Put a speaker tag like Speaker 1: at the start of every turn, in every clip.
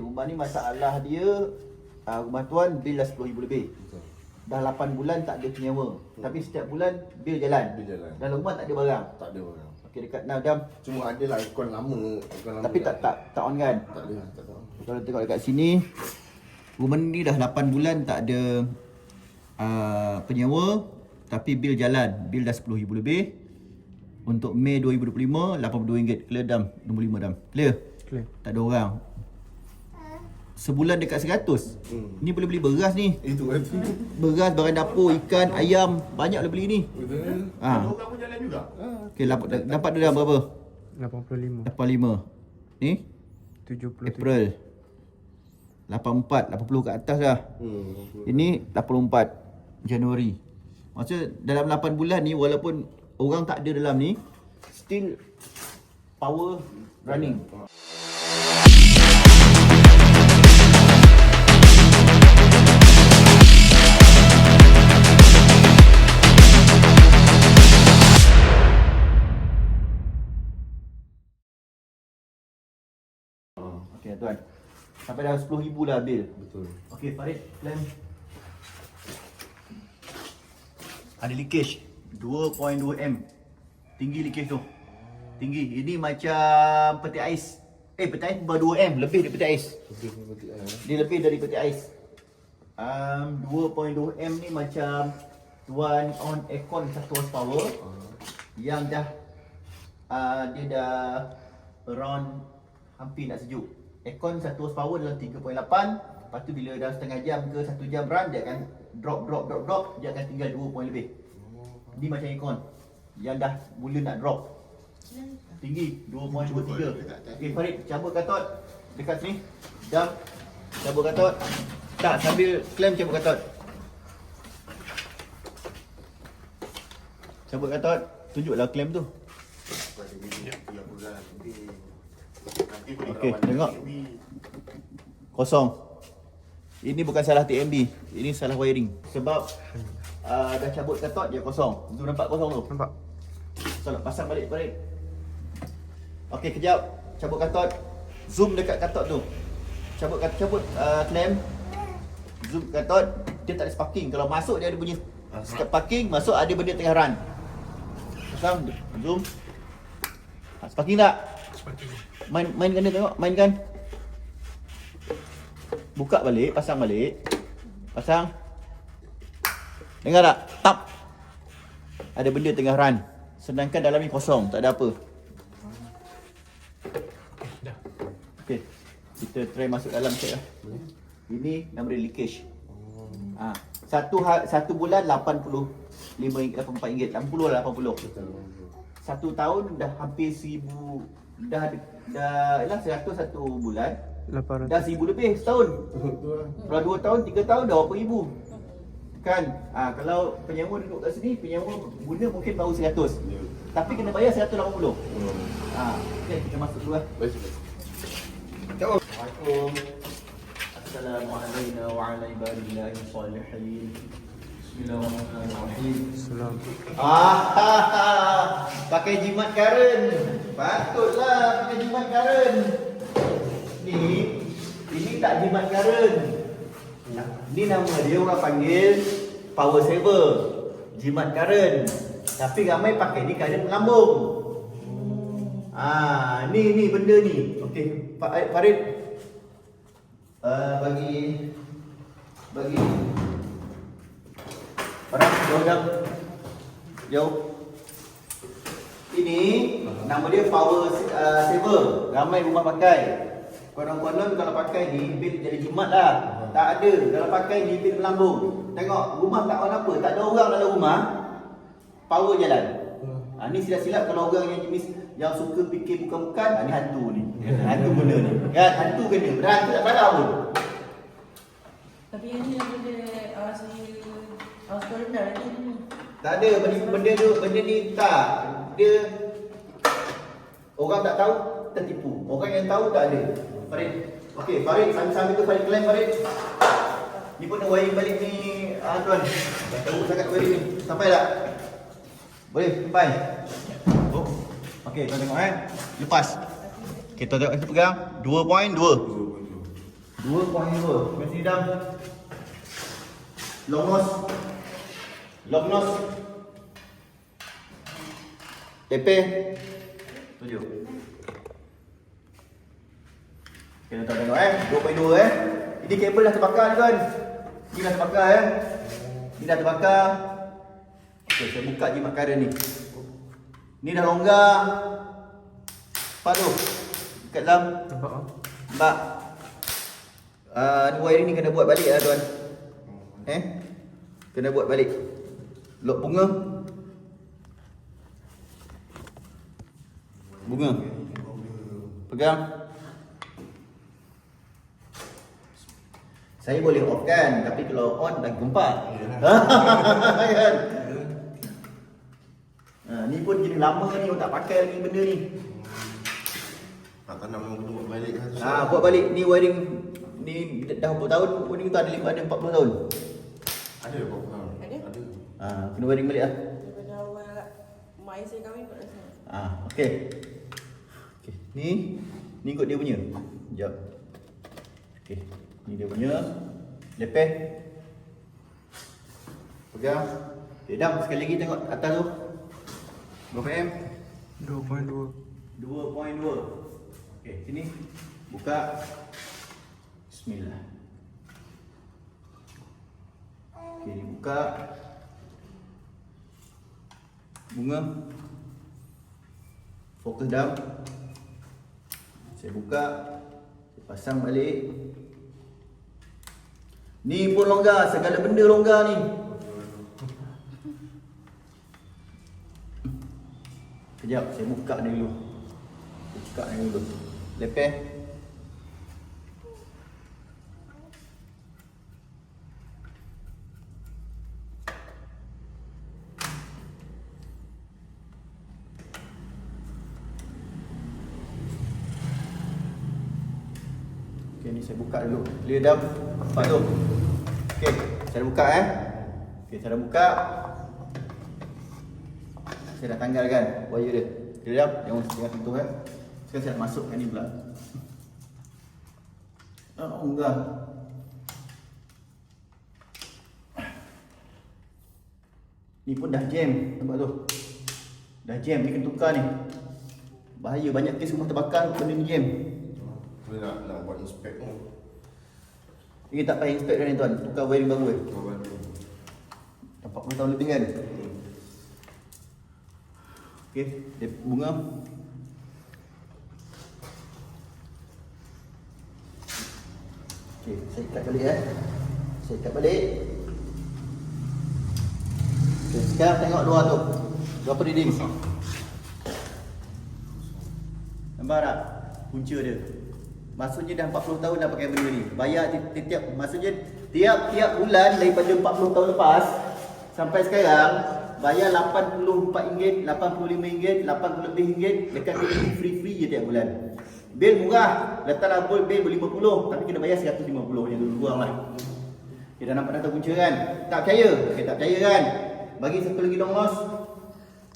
Speaker 1: Rumah ni masalah dia uh, rumah tuan bil dah 10,000 lebih.
Speaker 2: Betul.
Speaker 1: Dah 8 bulan tak ada penyewa. Tapi setiap bulan bil jalan.
Speaker 2: Bil jalan.
Speaker 1: Dalam rumah tak ada barang.
Speaker 2: Tak ada orang.
Speaker 1: Okey dekat Nadam
Speaker 2: Cuma ada lah aircon lama. Aircon lama
Speaker 1: tapi tak tak tak on kan.
Speaker 2: Tak ada. Tak tahu.
Speaker 1: Kalau tengok dekat sini rumah ni dah 8 bulan tak ada uh, penyewa tapi bil jalan. Bil dah 10,000 lebih. Untuk Mei 2025 RM82. Clear dam. Nombor 5 dam. Clear?
Speaker 3: Clear.
Speaker 1: Tak ada orang. Sebulan dekat 100.
Speaker 2: Hmm.
Speaker 1: Ni boleh beli beras ni.
Speaker 2: Itu kan.
Speaker 1: Beras, barang dapur, ikan, ayam, banyak boleh beli ni.
Speaker 2: Betul.
Speaker 1: Ha.
Speaker 4: Orang pun jalan juga.
Speaker 1: Okey, dapat dah berapa?
Speaker 3: 85
Speaker 1: 85. Ni
Speaker 3: 70
Speaker 1: April. 84, 80 ke atas dah.
Speaker 2: Hmm.
Speaker 1: Ini 84 Januari. Maksudnya dalam 8 bulan ni walaupun orang tak ada dalam ni still power running. Okey tuan. Sampai dah 10,000 dah bil.
Speaker 2: Betul.
Speaker 1: Okey Farid, plan. Ada leakage 2.2 M. Tinggi leakage tu. Tinggi. Ini macam peti ais. Eh, peti ais baru 2 M, lebih dari peti ais.
Speaker 2: Eh.
Speaker 1: Dia lebih dari peti ais. Um, 2.2 M ni macam tuan on aircon 1 horsepower yang dah uh, dia dah around hampir nak sejuk. Aircon 1 horsepower dalam 3.8 Lepas tu bila dah setengah jam ke 1 jam run Dia akan drop drop drop drop Dia akan tinggal 2 point lebih. Ni macam aircon. Yang dah mula nak drop. Tinggi 2.23 Okay Farid cabut katot. Dekat sini. Jam. Cabut katot. Tak sambil clamp cabut katot. Cabut katot. Tunjuklah clamp tu Okey, tengok. Kosong. Ini bukan salah TMB. Ini salah wiring. Sebab uh, dah cabut katot dia kosong. Zoom nampak kosong tu.
Speaker 3: Nampak?
Speaker 1: Salah pasang balik balik. Okey kejap. Cabut katot. Zoom dekat katot tu. Cabut cabut uh, clamp. Zoom katot. Dia tak ada sparking. Kalau masuk dia ada bunyi start parking, masuk ada benda tengah run. Pasang zoom. Sparking tak? Main main kan dia tengok, mainkan. Buka balik, pasang balik. Pasang. Dengar tak? Tap. Ada benda tengah run. Sedangkan dalam ni kosong, tak ada apa. Okey. Kita try masuk dalam check lah. Ini nama dia leakage. Ha. Satu ha, satu bulan 85 ringgit, 84 ringgit, 80 lah 80. Satu tahun dah hampir 1000 dah dah ialah 100 satu bulan
Speaker 3: 800
Speaker 1: dah 1000 lebih setahun.
Speaker 2: Betul lah.
Speaker 1: Kalau 2 tahun, 3 tahun dah berapa ribu? Kan? Ah kalau penyewa duduk kat sini, penyewa guna mungkin baru 100.
Speaker 2: Ya.
Speaker 1: Tapi kena bayar 180.
Speaker 2: Hmm.
Speaker 1: Ah, okey kita masuk dulu lah.
Speaker 2: Baik. baik.
Speaker 1: Assalamualaikum. Assalamualaikum wa ala ibadillahi salihin. Bismillahirrahmanirrahim.
Speaker 3: Salam
Speaker 1: Ah, pakai jimat karen. Patutlah pakai jimat karen. Ni, ini tak jimat karen. Ni nama dia orang panggil power saver. Jimat karen. Tapi ramai pakai ni karen melambung. Ah, ni ni benda ni. Okey, Pak Farid. Uh, bagi bagi Orang jauh jauh Jauh Ini Nama dia power uh, saver. Ramai rumah pakai. Konon-konon kalau pakai ni Bil jadi jimat lah. Tak ada. Kalau pakai ni bil melambung. Tengok rumah tak on apa. Tak ada orang dalam rumah Power jalan. Ha, Ni silap-silap kalau orang yang jenis Yang suka fikir bukan-bukan ha, Ni hantu ni. Hantu guna ni. Kan hantu kena. Hantu tak salah pun
Speaker 5: Tapi yang ni yang benda awas ni awas kau rendah ni.
Speaker 1: Tak ada. Benda, benda tu benda ni tak. Dia orang tak tahu tertipu. Orang yang tahu tak ada. Farid. Okey, Farid sambil-sambil tu Farid klaim Farid. Ni pun nak wiring balik ni ah tuan. Dah tahu sangat wiring ni. Sampai tak? Boleh sampai. Oh. Okey, tuan tengok eh. Lepas. Tuan tengok kita pegang 2.2. Dua poin dua. Mesti dam. Long nose. Long nose. Tepe. Tujuh. Kita tak tengok eh. Dua poin dua eh. Ini kabel dah terbakar ni kan. Ini dah terbakar eh. Ini dah terbakar. Okay, saya buka jimat kara ni. Ni dah longgar. Apa tu? Dekat dalam.
Speaker 3: Nampak ah?
Speaker 1: Mbak. Uh, ni wiring ni kena buat balik lah tuan. Eh? Kena buat balik. Lok bunga. Bunga. Pegang. Saya boleh off kan, tapi kalau on dah gempak. kan? Ha, ni pun jenis lama ni, orang tak pakai lagi benda ni.
Speaker 4: Tak nak memang kena buat balik kan.
Speaker 1: Ha, buat balik ni wiring ni dah berapa tahun? Wiring tu ada lima ada 40 tahun.
Speaker 4: Ada apa? Ha,
Speaker 5: Ada?
Speaker 4: Ada.
Speaker 1: Ha, kena wiring balik ah.
Speaker 5: Daripada awal mak saya kahwin kot rasa.
Speaker 1: Ha, okey. Ni ni kot dia punya. Jap. Okey, ni dia punya. Lepeh. Pegang. Okay, dam sekali lagi tengok atas tu. Berapa M?
Speaker 3: 2.2
Speaker 1: 2.2 Okey, sini Buka Bismillah Okey, ni buka Bunga Fokus down Saya buka Saya pasang balik. Ni pun longgar, segala benda longgar ni. Kejap, saya buka dia dulu. Buka dia dulu. Lepeh Okay, ni saya buka dulu. Clear down Nampak tu? Saya dah buka eh? Saya dah buka. Saya dah tanggalkan wire dia. Clear down, jangan jangan tentu eh? Sekarang saya nak masukkan ni pula. Oh, enggak Ni pun dah jam, nampak tu? Dah jam, ni kena tukar ni. Bahaya, banyak kes rumah terbakar benda ni jam
Speaker 4: Boleh nak nak buat inspect tu.
Speaker 1: Ini tak payah inspect dah ni tuan, tukar wiring baru eh?
Speaker 4: Bantu.
Speaker 1: Dah 40 tahun lebih kan? Okey, dia bunga. Okey, saya ikat balik eh? Saya ikat balik. Okey, sekarang tengok luar tu. Berapa reading? Nampak tak? Punca dia Maksudnya dah 40 tahun dah pakai benda ni. Bayar ti- ti- tiap Maksudnya Tiap-tiap bulan daripada 40 tahun lepas Sampai sekarang Bayar RM84, RM85, RM80 lebih ringgit Dekat ni free-free je tiap bulan. Bil murah Letaklah bil bil RM50 Tapi kena bayar RM150 Yang dulu buang lah. Kita dah nampak dah tahu punca kan? Tak percaya? Okay, tak percaya kan? Bagi satu lagi dong Los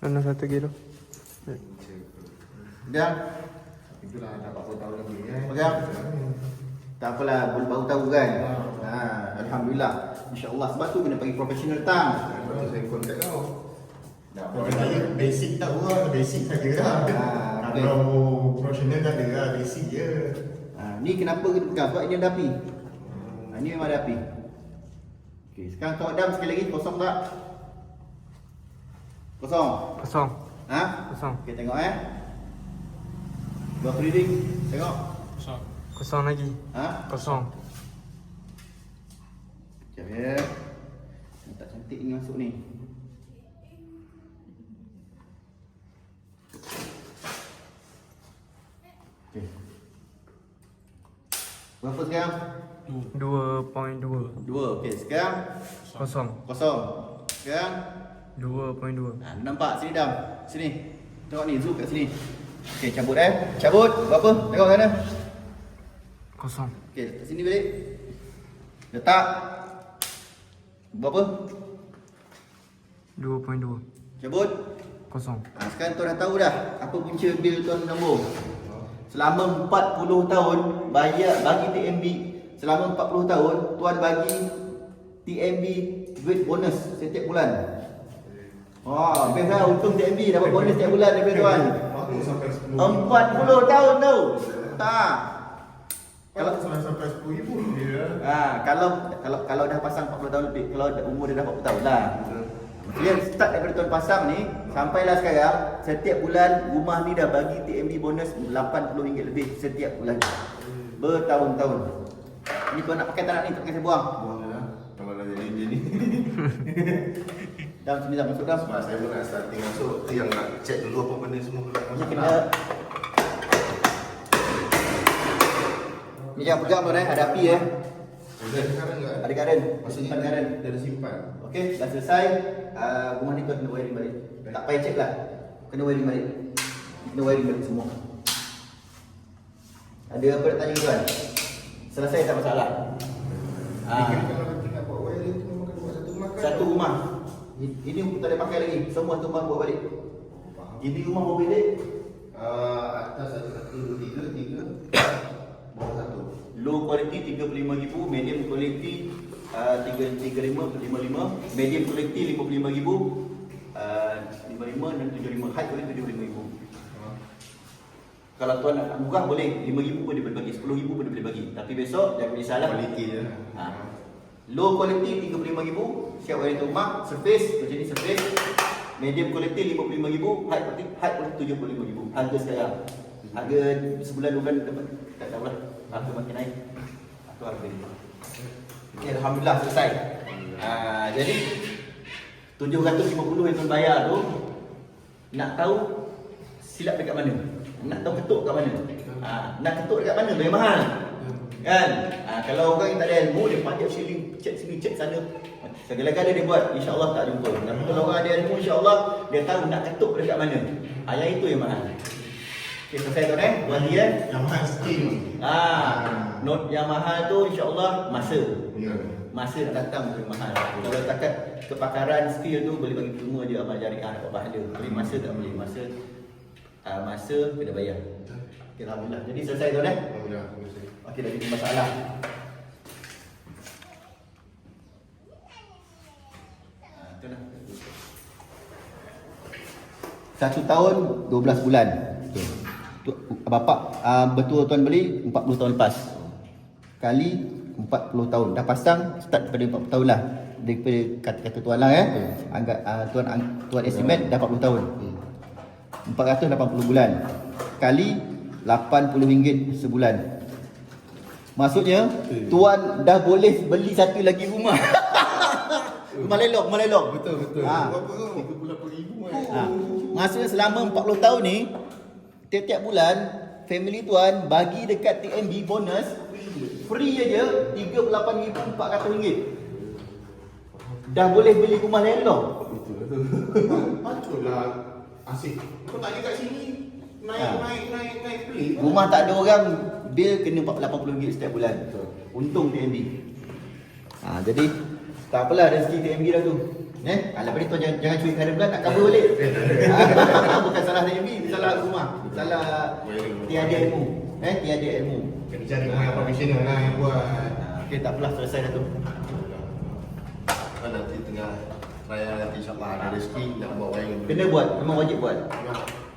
Speaker 3: Mana satu kilo?
Speaker 1: Dah
Speaker 4: Itulah dah 40 tahun lagi eh.
Speaker 1: Pegang. Tak apalah, baru, baru tahu kan. Ha, Alhamdulillah. InsyaAllah sebab tu kena panggil professional tang.
Speaker 4: Betul saya contact kau.
Speaker 2: Nak buat saya basic tak orang, basic saja lah.
Speaker 1: Ah.
Speaker 2: Kalau profesional tak ada lah, basic je.
Speaker 1: Ha, ni kenapa kena pegang? Sebab ini ada api. Ha, ni memang ada api. Okey, sekarang tawak dam sekali lagi. Kosong tak? Kosong.
Speaker 3: Kosong
Speaker 1: Ha?
Speaker 3: Kosong
Speaker 1: Okey, tengok eh. Berapa reading? Tengok.
Speaker 3: Kosong lagi
Speaker 1: Ha?
Speaker 3: Kosong
Speaker 1: Sekejap ya. Tak cantik ni masuk ni. Okey. Berapa sekarang?
Speaker 3: 2.2
Speaker 1: Dua. Okey, sekarang
Speaker 3: Kosong
Speaker 1: kosong. Sekarang
Speaker 3: 2.2
Speaker 1: ha, nampak sini dam. Sini. Tengok ni zoom kat sini. Okey, cabut eh. Cabut. Berapa? Tengok sana.
Speaker 3: Kosong
Speaker 1: Okey, kat sini balik. Letak. Berapa?
Speaker 3: 2.2
Speaker 1: Cabut.
Speaker 3: Kosong
Speaker 1: Ha, sekarang tuan dah tahu dah apa punca bil tuan nombor. Selama 40 tahun bayar bagi TMB selama 40 tahun tuan bagi TMB duit bonus setiap bulan. Wah, best lah untung TMB dapat bonus setiap bulan daripada tuan.
Speaker 2: Aku sampai 10
Speaker 1: 40 tahun tu. Ha.
Speaker 2: Kalau sampai sampai 10 ribu dia.
Speaker 1: Ha, kalau kalau kalau dah pasang 40 tahun lebih, kalau umur dia dah 40 tahun lah. Dia start daripada tuan pasang ni sampailah sekarang setiap bulan rumah ni dah bagi TMB bonus RM80 lebih setiap bulan. Bertahun-tahun. Ni tuan nak pakai tak nak ni tak pakai saya buang.
Speaker 2: Buang je lah. Kalau dah jadi dia
Speaker 1: Dalam sini dah masuk dah.
Speaker 2: Sebab saya pun nak starting masuk tu yang nak check dulu apa benda semua masuk
Speaker 1: kena Ni jangan pegang tuan eh, ada api eh.
Speaker 2: Ada?
Speaker 1: Ada garden.
Speaker 2: Maksudnya
Speaker 1: Simpan garden.
Speaker 2: dia ada simpan.
Speaker 1: Okey, dah selesai. Uh, rumah ni tuan kena wiring balik. Tak payah check lah. Kena wiring balik. Kena wiring balik semua. Ada apa nak tanya tuan? Selesai tak masalah. Ah,
Speaker 2: kalau kita nak buat wiring tu memang kena buat satu rumah kan?
Speaker 1: satu rumah. Ini tak ada pakai lagi. Semua tu bawa balik. Ini rumah bawa balik.
Speaker 2: Ah, atas ada satu, tiga, tiga. Bawah satu.
Speaker 1: Low quality 35,000, medium quality uh, 335 55, medium quality 55,000, uh, 55 dan 75. High quality 75,000.
Speaker 2: Ah.
Speaker 1: Kalau tuan nak murah boleh 5,000 pun dia boleh bagi, 10,000 pun dia boleh bagi. Tapi besok jangan risaulah.
Speaker 2: Quality je.
Speaker 1: Ha. Low quality 35,000, siap wiring tu rumah, surface macam ni surface. Medium quality 55,000, high quality high quality 75,000. Harga sekarang. Harga sebulan dua bulan dapat tak tahu lah. Harga makin naik. Itu harga dia. Okay, Alhamdulillah selesai. Ha, jadi 750 yang tuan bayar tu nak tahu silap dekat mana? Nak tahu ketuk kat mana? Ha, nak ketuk dekat mana? Lebih mahal. Kan? Ha, kalau orang yang tak ada ilmu dia panjat sini, cek sini, cek sana. Segala-gala dia buat, insya-Allah tak jumpa. Tapi kalau orang ada ilmu insya-Allah dia tahu nak ketuk dekat mana. Ha, yang itu yang mahal. Okey, selesai tuan eh? Buat dia. eh?
Speaker 2: Yang mahal skill.
Speaker 1: Ha, note yang mahal tu insya-Allah masa.
Speaker 2: Ya.
Speaker 1: Masa nak datang tu yang mahal. Kalau takat kepakaran skill tu boleh bagi semua je amal jariah dapat pahala. Tapi masa tak boleh. Masa uh, masa kena bayar. Okay, Alhamdulillah. Jadi selesai tuan eh?
Speaker 2: Alhamdulillah. terima kasih.
Speaker 1: Okey, dah jadi masalah. Ah, tu lah. Satu tahun 12 bulan. Tu, bapak uh, betul tuan beli 40 tahun lepas. Kali 40 tahun. Dah pasang start daripada 40 tahun lah. Daripada kata-kata tuan lah eh. Anggap uh, tuan tuan estimate dah 40 tahun. 480 bulan. Kali RM80 sebulan. Maksudnya tuan dah boleh beli satu lagi rumah. rumah lelok, rumah lelok.
Speaker 2: Betul betul.
Speaker 1: Ha.
Speaker 2: Berapa tu? 38,000 kan.
Speaker 1: Ha. Maksudnya selama 40 tahun ni tiap-tiap bulan family tuan bagi dekat TMB bonus free aja RM38,400. Dah boleh beli rumah lelok.
Speaker 2: Betul betul. Patutlah asyik. Kau tak ada kat sini. Naik
Speaker 1: Ha.
Speaker 2: naik naik naik beli.
Speaker 1: Rumah tak ada orang bil kena RM80 setiap bulan. Untung TMB. Ha, jadi tak apalah rezeki TMB dah tu. Eh, ha, lepas ni tuan jangan, jangan cuit hari bulan nak cover balik. Ha, Bukan salah TMB, salah rumah. Salah tiada ilmu. Eh, tiada ilmu.
Speaker 2: Kena cari orang yang profesional lah yang buat.
Speaker 1: Ha, Okey, tak apalah selesai dah tu.
Speaker 2: Nanti tengah raya nanti insyaAllah ada rezeki nak buat wiring.
Speaker 1: Kena buat, memang wajib buat.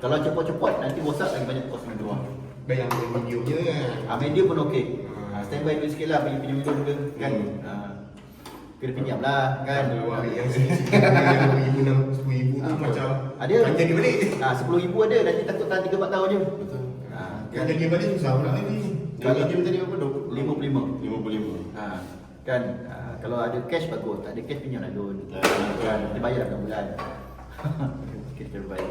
Speaker 2: Ya.
Speaker 1: Kalau cepat-cepat nanti rosak lagi banyak kos dengan rumah.
Speaker 2: Bayang videonya kan.
Speaker 1: Ah, media pun okey.
Speaker 2: Hmm.
Speaker 1: Ah, standby dulu sikit lah pinjam pinjam dulu ke kan. Ah. Kena pinjam lah kan.
Speaker 2: Waring yang sini yang ribu enam sepuluh ribu tu
Speaker 1: Ah,
Speaker 2: macam
Speaker 1: ada
Speaker 2: kan jadi balik.
Speaker 1: Ah, 10,000 ada nanti takut tahan 3 4 tahun je.
Speaker 2: Betul.
Speaker 1: Ah,
Speaker 2: Kan jadi balik susah pula ni. Kalau- dia tadi apa?
Speaker 1: 55.
Speaker 2: 55.
Speaker 1: Ah, kan ah, kalau ada cash bagus, tak ada cash pinjam lah loan.
Speaker 2: Ah,
Speaker 1: Kan, nanti bayar dalam bulan. Kita terbaik.